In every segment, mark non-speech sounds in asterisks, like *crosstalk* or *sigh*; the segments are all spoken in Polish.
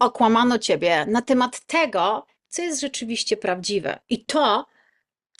okłamano ciebie na temat tego, co jest rzeczywiście prawdziwe. I to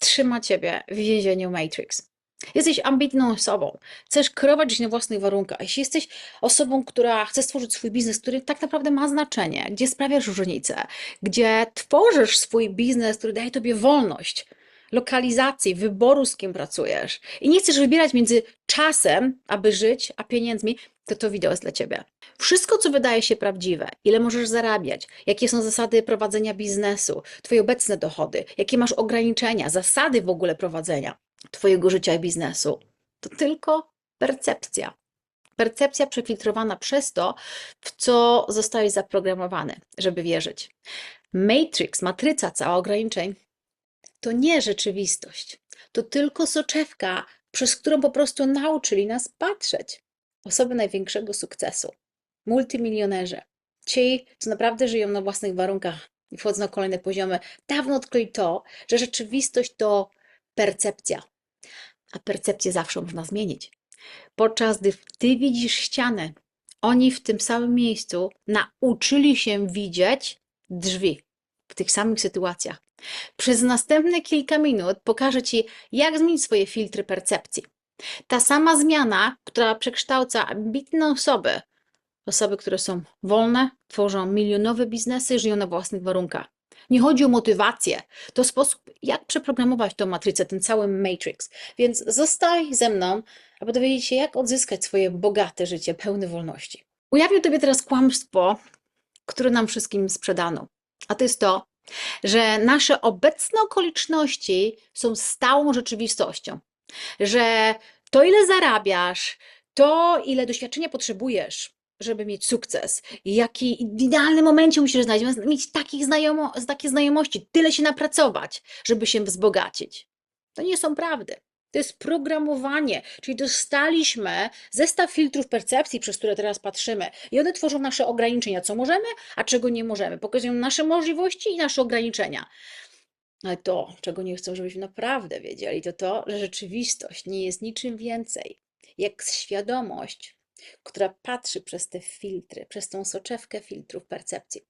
trzyma ciebie w więzieniu Matrix. Jesteś ambitną osobą, chcesz kreować na własnych warunkach. Jeśli jesteś osobą, która chce stworzyć swój biznes, który tak naprawdę ma znaczenie, gdzie sprawiasz różnicę, gdzie tworzysz swój biznes, który daje tobie wolność, lokalizacji, wyboru, z kim pracujesz i nie chcesz wybierać między czasem, aby żyć, a pieniędzmi, to to wideo jest dla ciebie. Wszystko, co wydaje się prawdziwe, ile możesz zarabiać, jakie są zasady prowadzenia biznesu, twoje obecne dochody, jakie masz ograniczenia, zasady w ogóle prowadzenia twojego życia i biznesu, to tylko percepcja. Percepcja przefiltrowana przez to, w co zostałeś zaprogramowany, żeby wierzyć. Matrix, matryca cała ograniczeń, to nie rzeczywistość. To tylko soczewka, przez którą po prostu nauczyli nas patrzeć. Osoby największego sukcesu, multimilionerzy, ci, co naprawdę żyją na własnych warunkach i wchodzą na kolejne poziomy, dawno odkryli to, że rzeczywistość to percepcja. A percepcję zawsze można zmienić. Podczas gdy ty widzisz ścianę, oni w tym samym miejscu nauczyli się widzieć drzwi w tych samych sytuacjach. Przez następne kilka minut pokażę Ci, jak zmienić swoje filtry percepcji. Ta sama zmiana, która przekształca ambitne osoby, osoby, które są wolne, tworzą milionowe biznesy, żyją na własnych warunkach. Nie chodzi o motywację, to sposób, jak przeprogramować tą matrycę, ten cały matrix. Więc zostaj ze mną, aby dowiedzieć się, jak odzyskać swoje bogate życie, pełne wolności. Ujawnię Tobie teraz kłamstwo, które nam wszystkim sprzedano. A to jest to, że nasze obecne okoliczności są stałą rzeczywistością, że to, ile zarabiasz, to, ile doświadczenia potrzebujesz, żeby mieć sukces, jaki w idealnym momencie musisz znaleźć, mieć takich znajomo, takie znajomości, tyle się napracować, żeby się wzbogacić. To nie są prawdy. To jest programowanie, czyli dostaliśmy zestaw filtrów percepcji, przez które teraz patrzymy, i one tworzą nasze ograniczenia, co możemy, a czego nie możemy. Pokazują nasze możliwości i nasze ograniczenia. Ale to, czego nie chcą, żebyśmy naprawdę wiedzieli, to to, że rzeczywistość nie jest niczym więcej jak świadomość, która patrzy przez te filtry, przez tą soczewkę filtrów percepcji.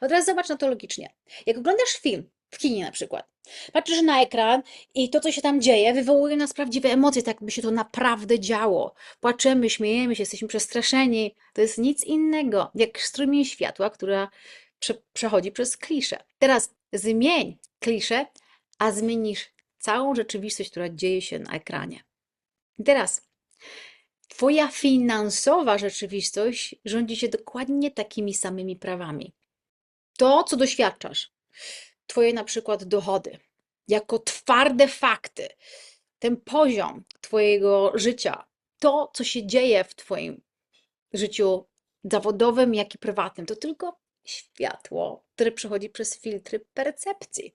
Od razu zobacz na to logicznie. Jak oglądasz film, w kinie na przykład, patrzysz na ekran i to, co się tam dzieje, wywołuje nas prawdziwe emocje, tak jakby się to naprawdę działo. Płaczemy, śmiejemy się, jesteśmy przestraszeni. To jest nic innego jak strumień światła, która prze przechodzi przez kliszę. Teraz zmień kliszę, a zmienisz całą rzeczywistość, która dzieje się na ekranie. I teraz Twoja finansowa rzeczywistość rządzi się dokładnie takimi samymi prawami. To, co doświadczasz, Twoje na przykład dochody, jako twarde fakty, ten poziom Twojego życia, to, co się dzieje w Twoim życiu zawodowym, jak i prywatnym, to tylko światło, które przechodzi przez filtry percepcji,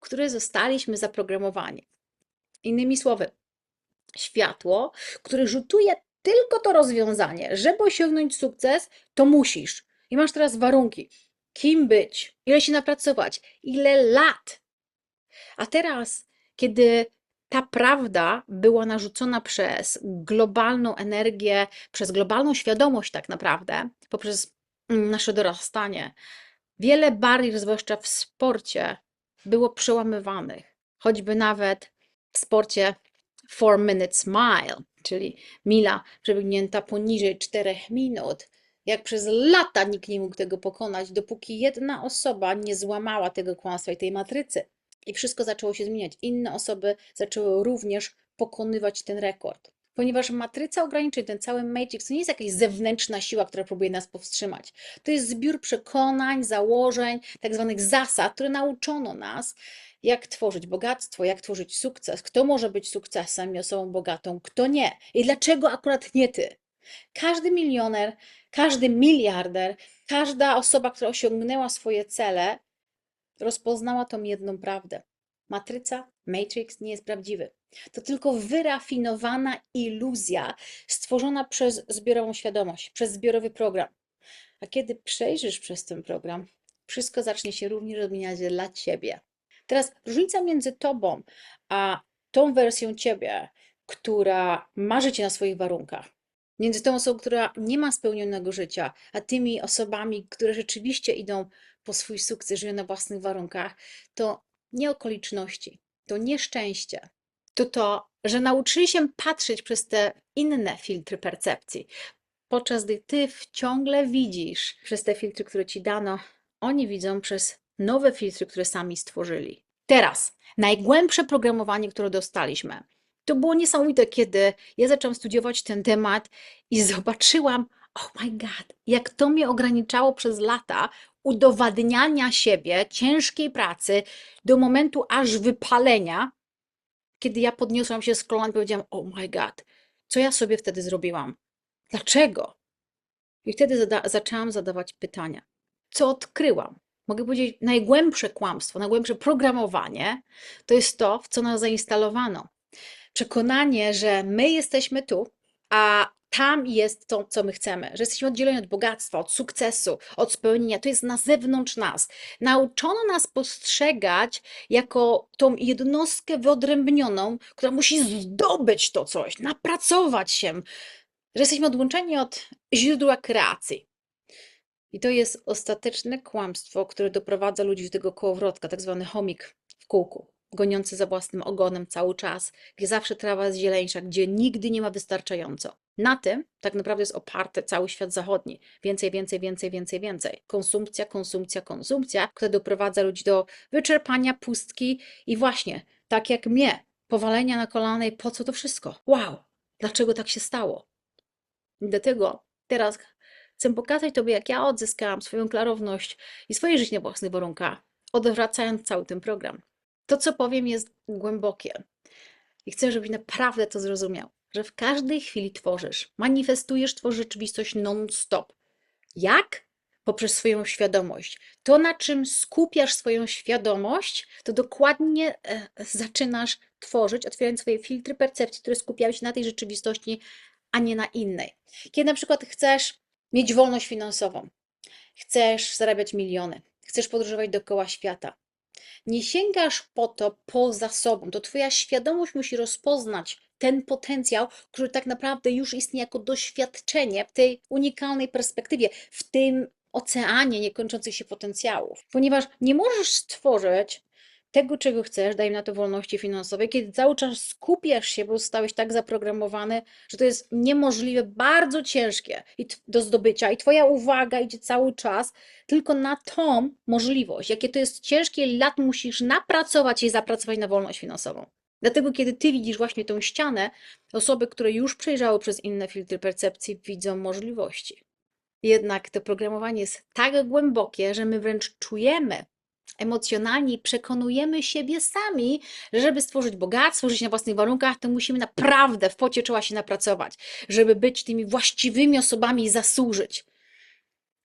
które zostaliśmy zaprogramowani. Innymi słowy, światło, które rzutuje tylko to rozwiązanie. Żeby osiągnąć sukces, to musisz. I masz teraz warunki. Kim być, ile się napracować, ile lat. A teraz, kiedy ta prawda była narzucona przez globalną energię, przez globalną świadomość, tak naprawdę, poprzez mm, nasze dorastanie, wiele barier, zwłaszcza w sporcie, było przełamywanych. Choćby nawet w sporcie 4 minutes mile, czyli mila przebiegnięta poniżej 4 minut. Jak przez lata nikt nie mógł tego pokonać, dopóki jedna osoba nie złamała tego kłamstwa i tej matrycy. I wszystko zaczęło się zmieniać. Inne osoby zaczęły również pokonywać ten rekord. Ponieważ matryca ograniczeń, ten cały matrix, to nie jest jakaś zewnętrzna siła, która próbuje nas powstrzymać. To jest zbiór przekonań, założeń, tak zwanych zasad, które nauczono nas, jak tworzyć bogactwo, jak tworzyć sukces, kto może być sukcesem i osobą bogatą, kto nie. I dlaczego akurat nie ty? Każdy milioner, każdy miliarder, każda osoba, która osiągnęła swoje cele, rozpoznała tą jedną prawdę. Matryca, Matrix nie jest prawdziwy. To tylko wyrafinowana iluzja stworzona przez zbiorową świadomość, przez zbiorowy program. A kiedy przejrzysz przez ten program, wszystko zacznie się również odmieniać dla ciebie. Teraz różnica między tobą a tą wersją ciebie, która ma życie na swoich warunkach, między tą osobą, która nie ma spełnionego życia, a tymi osobami, które rzeczywiście idą po swój sukces, żyją na własnych warunkach, to nie okoliczności, to nie szczęście, to to, że nauczyli się patrzeć przez te inne filtry percepcji, podczas gdy ty ciągle widzisz przez te filtry, które ci dano, oni widzą przez nowe filtry, które sami stworzyli. Teraz, najgłębsze programowanie, które dostaliśmy, to było niesamowite, kiedy ja zaczęłam studiować ten temat i *laughs* zobaczyłam, oh my god, jak to mnie ograniczało przez lata udowadniania siebie, ciężkiej pracy do momentu aż wypalenia, kiedy ja podniosłam się z kolan i powiedziałam, oh my god, co ja sobie wtedy zrobiłam? Dlaczego? I wtedy zada zaczęłam zadawać pytania. Co odkryłam? Mogę powiedzieć, najgłębsze kłamstwo, najgłębsze programowanie to jest to, w co nas zainstalowano. Przekonanie, że my jesteśmy tu, a tam jest to, co my chcemy, że jesteśmy oddzieleni od bogactwa, od sukcesu, od spełnienia. To jest na zewnątrz nas. Nauczono nas postrzegać jako tą jednostkę wyodrębnioną, która musi zdobyć to coś, napracować się, że jesteśmy odłączeni od źródła kreacji. I to jest ostateczne kłamstwo, które doprowadza ludzi do tego kołowrotka, tak zwany chomik w kółku, goniący za własnym ogonem cały czas, gdzie zawsze trawa jest zieleńsza, gdzie nigdy nie ma wystarczająco. Na tym tak naprawdę jest oparty cały świat zachodni. Więcej, więcej, więcej, więcej, więcej. Konsumpcja, konsumpcja, konsumpcja, która doprowadza ludzi do wyczerpania, pustki i właśnie, tak jak mnie, powalenia na kolana i po co to wszystko? Wow, dlaczego tak się stało? Dlatego teraz chcę pokazać Tobie, jak ja odzyskałam swoją klarowność i swoje życie na własnych warunkach, odwracając cały ten program. To, co powiem, jest głębokie. I chcę, żebyś naprawdę to zrozumiał, że w każdej chwili tworzysz, manifestujesz, tworzysz rzeczywistość non-stop. Jak? Poprzez swoją świadomość. To, na czym skupiasz swoją świadomość, to dokładnie e, zaczynasz tworzyć, otwierając swoje filtry percepcji, które skupiają się na tej rzeczywistości, a nie na innej. Kiedy na przykład chcesz mieć wolność finansową, chcesz zarabiać miliony, chcesz podróżować dookoła świata, nie sięgasz po to poza sobą. To Twoja świadomość musi rozpoznać ten potencjał, który tak naprawdę już istnieje jako doświadczenie w tej unikalnej perspektywie, w tym oceanie niekończących się potencjałów. Ponieważ nie możesz stworzyć tego, czego chcesz, daj mi na to wolności finansowej, kiedy cały czas skupiasz się, bo zostałeś tak zaprogramowany, że to jest niemożliwe, bardzo ciężkie do zdobycia, i Twoja uwaga idzie cały czas tylko na tą możliwość. Jakie to jest ciężkie, lat musisz napracować i zapracować na wolność finansową. Dlatego, kiedy Ty widzisz właśnie tą ścianę, osoby, które już przejrzały przez inne filtry percepcji, widzą możliwości. Jednak to programowanie jest tak głębokie, że my wręcz czujemy, emocjonalnie przekonujemy siebie sami, że żeby stworzyć bogactwo, żyć na własnych warunkach, to musimy naprawdę w pocie czoła się napracować, żeby być tymi właściwymi osobami i zasłużyć.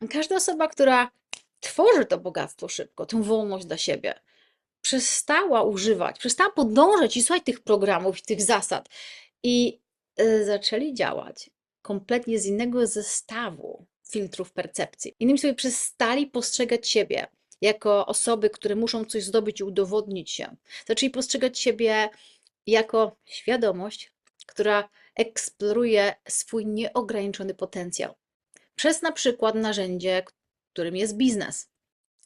Każda osoba, która tworzy to bogactwo szybko, tę wolność dla siebie, przestała używać, przestała podążać i słuchać tych programów i tych zasad i y, zaczęli działać kompletnie z innego zestawu filtrów percepcji. Innymi słowy, przestali postrzegać siebie jako osoby, które muszą coś zdobyć i udowodnić się. Zaczęli postrzegać siebie jako świadomość, która eksploruje swój nieograniczony potencjał. Przez na przykład narzędzie, którym jest biznes.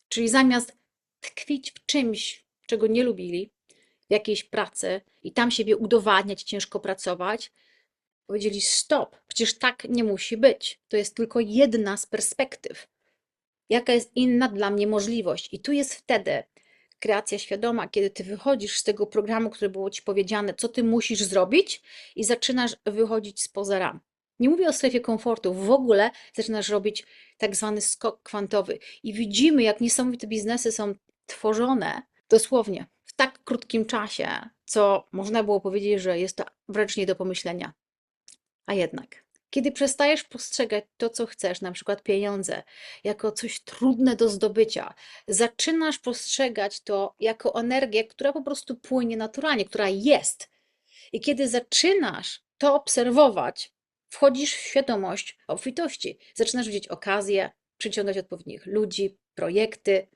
Czyli zamiast tkwić w czymś, czego nie lubili, w jakiejś pracy i tam siebie udowadniać, ciężko pracować, powiedzieli: Stop, przecież tak nie musi być. To jest tylko jedna z perspektyw jaka jest inna dla mnie możliwość. I tu jest wtedy kreacja świadoma, kiedy ty wychodzisz z tego programu, który było ci powiedziane, co ty musisz zrobić, i zaczynasz wychodzić spoza ram. Nie mówię o strefie komfortu, w ogóle zaczynasz robić tak zwany skok kwantowy. I widzimy, jak niesamowite biznesy są tworzone dosłownie w tak krótkim czasie, co można było powiedzieć, że jest to wręcz nie do pomyślenia. A jednak. Kiedy przestajesz postrzegać to, co chcesz, na przykład pieniądze, jako coś trudne do zdobycia, zaczynasz postrzegać to jako energię, która po prostu płynie naturalnie, która jest. I kiedy zaczynasz to obserwować, wchodzisz w świadomość obfitości. Zaczynasz widzieć okazje, przyciągać odpowiednich ludzi, projekty.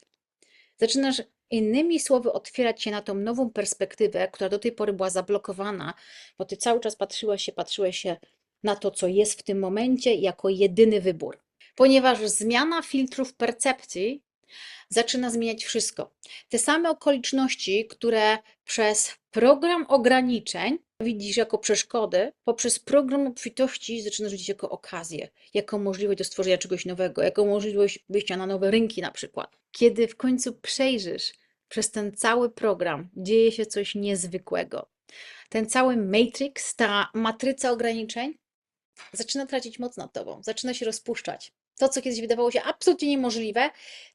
Zaczynasz innymi słowy otwierać się na tą nową perspektywę, która do tej pory była zablokowana, bo ty cały czas patrzyłeś się, patrzyłeś się na to, co jest w tym momencie, jako jedyny wybór. Ponieważ zmiana filtrów percepcji zaczyna zmieniać wszystko. Te same okoliczności, które przez program ograniczeń widzisz jako przeszkody, poprzez program obfitości zaczynasz widzieć jako okazję, jako możliwość do stworzenia czegoś nowego, jako możliwość wyjścia na nowe rynki na przykład. Kiedy w końcu przejrzysz przez ten cały program, dzieje się coś niezwykłego. Ten cały matrix, ta matryca ograniczeń zaczyna tracić moc nad tobą, zaczyna się rozpuszczać. To, co kiedyś wydawało się absolutnie niemożliwe,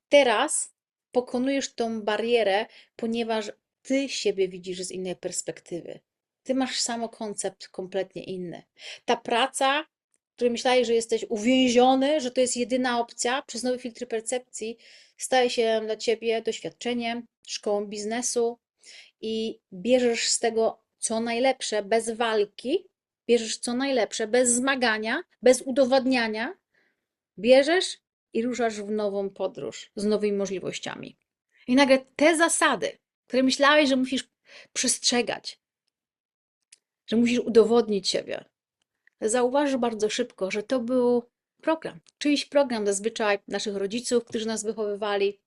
teraz pokonujesz tą barierę, ponieważ ty siebie widzisz z innej perspektywy. Ty masz samokoncept kompletnie inny. Ta praca, w której myślałeś, że jesteś uwięziony, że to jest jedyna opcja, przez nowe filtry percepcji, staje się dla ciebie doświadczeniem, szkołą biznesu i bierzesz z tego co najlepsze bez walki, bierzesz co najlepsze bez zmagania, bez udowadniania, bierzesz i ruszasz w nową podróż z nowymi możliwościami. I nagle te zasady, które myślałeś, że musisz przestrzegać, że musisz udowodnić siebie, zauważysz bardzo szybko, że to był program. Czyjś program zazwyczaj naszych rodziców, którzy nas wychowywali,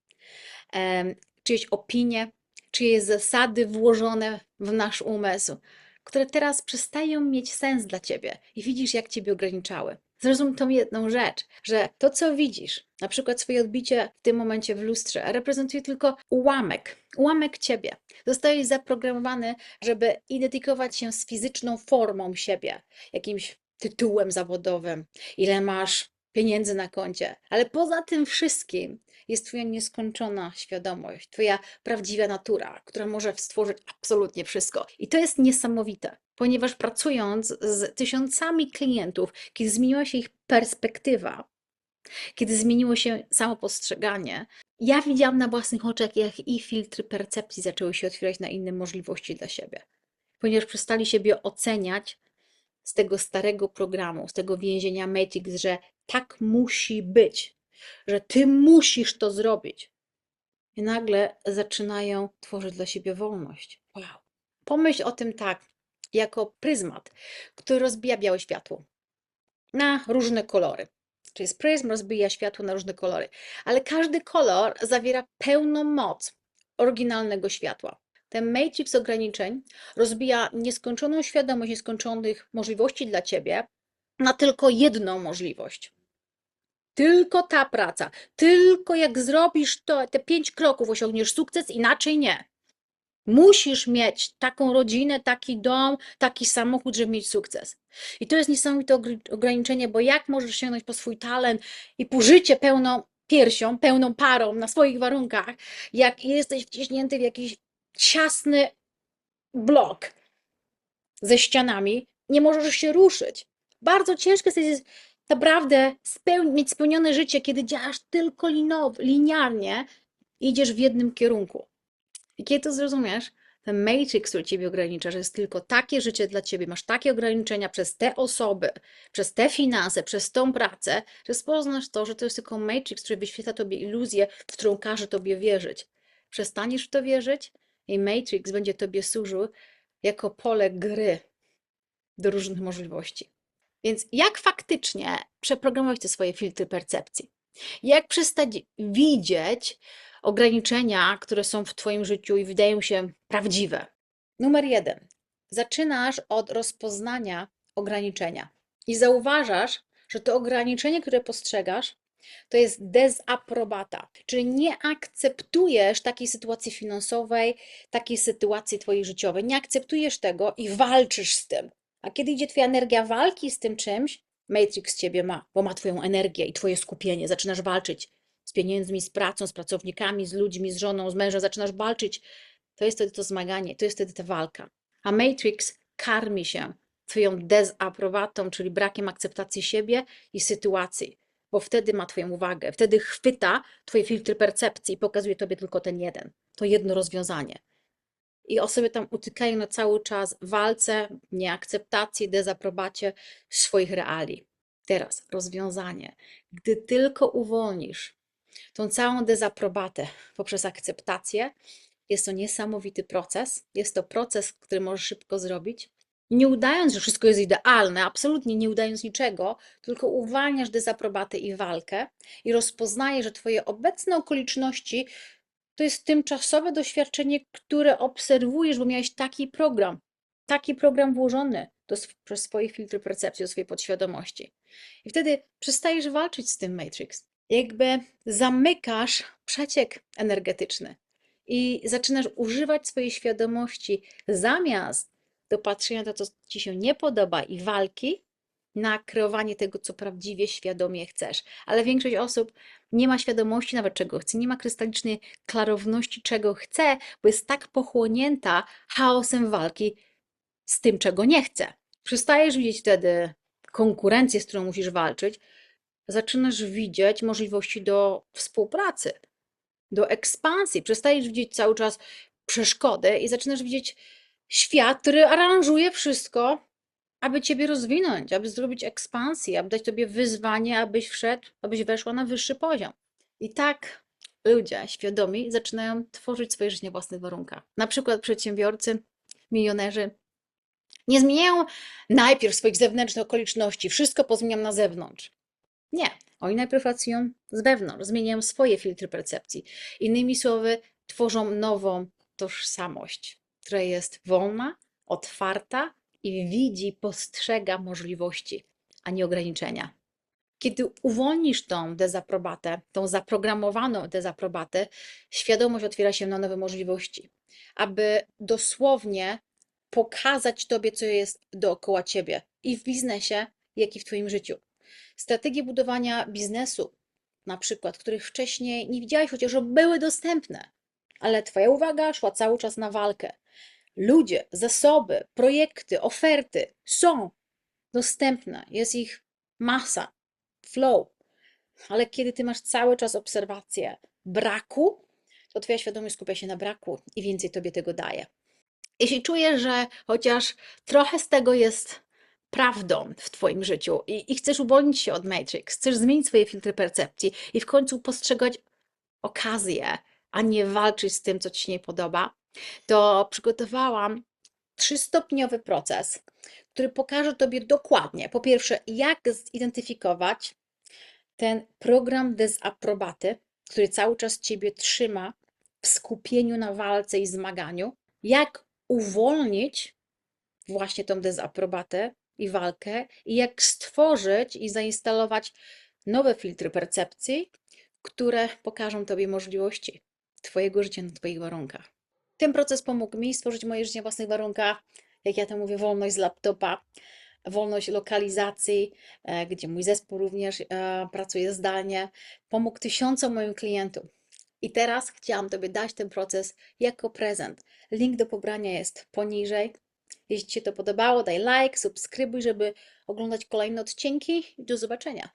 czyjeś opinie, czyjeś zasady włożone w nasz umysł, które teraz przestają mieć sens dla ciebie i widzisz, jak ciebie ograniczały. Zrozum tą jedną rzecz, że to, co widzisz, na przykład swoje odbicie w tym momencie w lustrze, reprezentuje tylko ułamek, ułamek ciebie. Zostałeś zaprogramowany, żeby identyfikować się z fizyczną formą siebie, jakimś tytułem zawodowym, ile masz pieniędzy na koncie, ale poza tym wszystkim jest Twoja nieskończona świadomość, Twoja prawdziwa natura, która może stworzyć absolutnie wszystko. I to jest niesamowite, ponieważ pracując z tysiącami klientów, kiedy zmieniła się ich perspektywa, kiedy zmieniło się samo postrzeganie, ja widziałam na własnych oczach, jak ich filtry percepcji zaczęły się otwierać na inne możliwości dla siebie, ponieważ przestali siebie oceniać z tego starego programu, z tego więzienia Matrix, że tak musi być, że ty musisz to zrobić. I nagle zaczynają tworzyć dla siebie wolność. Wow. Pomyśl o tym tak, jako pryzmat, który rozbija białe światło na różne kolory. Czyli pryzm rozbija światło na różne kolory, ale każdy kolor zawiera pełną moc oryginalnego światła. Ten matrix ograniczeń rozbija nieskończoną świadomość nieskończonych możliwości dla ciebie na tylko jedną możliwość. Tylko ta praca, tylko jak zrobisz to, te pięć kroków, osiągniesz sukces, inaczej nie. Musisz mieć taką rodzinę, taki dom, taki samochód, żeby mieć sukces. I to jest niesamowite ogr- ograniczenie, bo jak możesz sięgnąć po swój talent i po życie pełną piersią, pełną parą na swoich warunkach, jak jesteś wciśnięty w jakiś ciasny blok ze ścianami, nie możesz się ruszyć. Bardzo ciężko jest naprawdę speł- mieć spełnione życie, kiedy działasz tylko linowo, liniarnie, idziesz w jednym kierunku. I kiedy to zrozumiesz, ten matrix, który ciebie ogranicza, że jest tylko takie życie dla ciebie, masz takie ograniczenia przez te osoby, przez te finanse, przez tą pracę, że spoznasz to, że to jest tylko matrix, który wyświetla tobie iluzję, w którą każe tobie wierzyć. Przestaniesz w to wierzyć i matrix będzie tobie służył jako pole gry do różnych możliwości. Więc jak faktycznie przeprogramować te swoje filtry percepcji? Jak przestać widzieć ograniczenia, które są w Twoim życiu i wydają się prawdziwe? Numer jeden. Zaczynasz od rozpoznania ograniczenia i zauważasz, że to ograniczenie, które postrzegasz, to jest dezaprobata, czyli nie akceptujesz takiej sytuacji finansowej, takiej sytuacji Twojej życiowej, nie akceptujesz tego i walczysz z tym. A kiedy idzie Twoja energia walki z tym czymś, Matrix Ciebie ma, bo ma Twoją energię i Twoje skupienie. Zaczynasz walczyć z pieniędzmi, z pracą, z pracownikami, z ludźmi, z żoną, z mężem. Zaczynasz walczyć. To jest wtedy to zmaganie, to jest wtedy ta walka. A Matrix karmi się Twoją dezaprobatą, czyli brakiem akceptacji siebie i sytuacji, bo wtedy ma Twoją uwagę, wtedy chwyta Twoje filtry percepcji i pokazuje Tobie tylko ten jeden, to jedno rozwiązanie. I osoby tam utykają na cały czas walce, nieakceptacji, dezaprobacie swoich reali. Teraz rozwiązanie. Gdy tylko uwolnisz tą całą dezaprobatę poprzez akceptację, jest to niesamowity proces. Jest to proces, który możesz szybko zrobić. Nie udając, że wszystko jest idealne, absolutnie nie udając niczego, tylko uwalniasz dezaprobatę i walkę i rozpoznajesz, że Twoje obecne okoliczności to jest tymczasowe doświadczenie, które obserwujesz, bo miałeś taki program, taki program włożony do, przez swoje filtry percepcji, do swojej podświadomości. I wtedy przestajesz walczyć z tym Matrix. Jakby zamykasz przeciek energetyczny i zaczynasz używać swojej świadomości zamiast do patrzenia na to, co ci się nie podoba i walki, na kreowanie tego, co prawdziwie świadomie chcesz. Ale większość osób nie ma świadomości nawet czego chce, nie ma krystalicznej klarowności czego chce, bo jest tak pochłonięta chaosem walki z tym, czego nie chce. Przestajesz widzieć wtedy konkurencję, z którą musisz walczyć, zaczynasz widzieć możliwości do współpracy, do ekspansji. Przestajesz widzieć cały czas przeszkody i zaczynasz widzieć świat, aranżuje wszystko, aby ciebie rozwinąć, aby zrobić ekspansję, aby dać tobie wyzwanie, abyś wszedł, abyś weszła na wyższy poziom. I tak ludzie świadomi zaczynają tworzyć swoje życie na własnych warunkach. Na przykład przedsiębiorcy, milionerzy nie zmieniają najpierw swoich zewnętrznych okoliczności, wszystko pozmieniam na zewnątrz. Nie, oni najpierw pracują z wewnątrz, zmieniają swoje filtry percepcji. Innymi słowy, tworzą nową tożsamość, która jest wolna, otwarta i widzi, postrzega możliwości, a nie ograniczenia. Kiedy uwolnisz tą dezaprobatę, tą zaprogramowaną dezaprobatę, świadomość otwiera się na nowe możliwości, aby dosłownie pokazać Tobie, co jest dookoła Ciebie i w biznesie, jak i w Twoim życiu. Strategie budowania biznesu, na przykład, których wcześniej nie widziałeś, chociaż były dostępne, ale Twoja uwaga szła cały czas na walkę. Ludzie, zasoby, projekty, oferty są dostępne, jest ich masa, flow, ale kiedy Ty masz cały czas obserwację braku, to Twoja świadomość skupia się na braku i więcej Tobie tego daje. Jeśli czujesz, że chociaż trochę z tego jest prawdą w Twoim życiu i, i chcesz uwolnić się od Matrix, chcesz zmienić swoje filtry percepcji i w końcu postrzegać okazję, a nie walczyć z tym, co Ci się nie podoba, to przygotowałam trzystopniowy proces, który pokaże Tobie dokładnie, po pierwsze, jak zidentyfikować ten program dezaprobaty, który cały czas Ciebie trzyma w skupieniu na walce i zmaganiu, jak uwolnić właśnie tą dezaprobatę i walkę i jak stworzyć i zainstalować nowe filtry percepcji, które pokażą Tobie możliwości Twojego życia na Twoich warunkach. Ten proces pomógł mi stworzyć moje życie na własnych warunkach, jak ja to mówię, wolność z laptopa, wolność lokalizacji, e, gdzie mój zespół również e, pracuje zdalnie. Pomógł tysiącom moim klientom. I teraz chciałam Tobie dać ten proces jako prezent. Link do pobrania jest poniżej. Jeśli Ci się to podobało, daj like, subskrybuj, żeby oglądać kolejne odcinki do zobaczenia.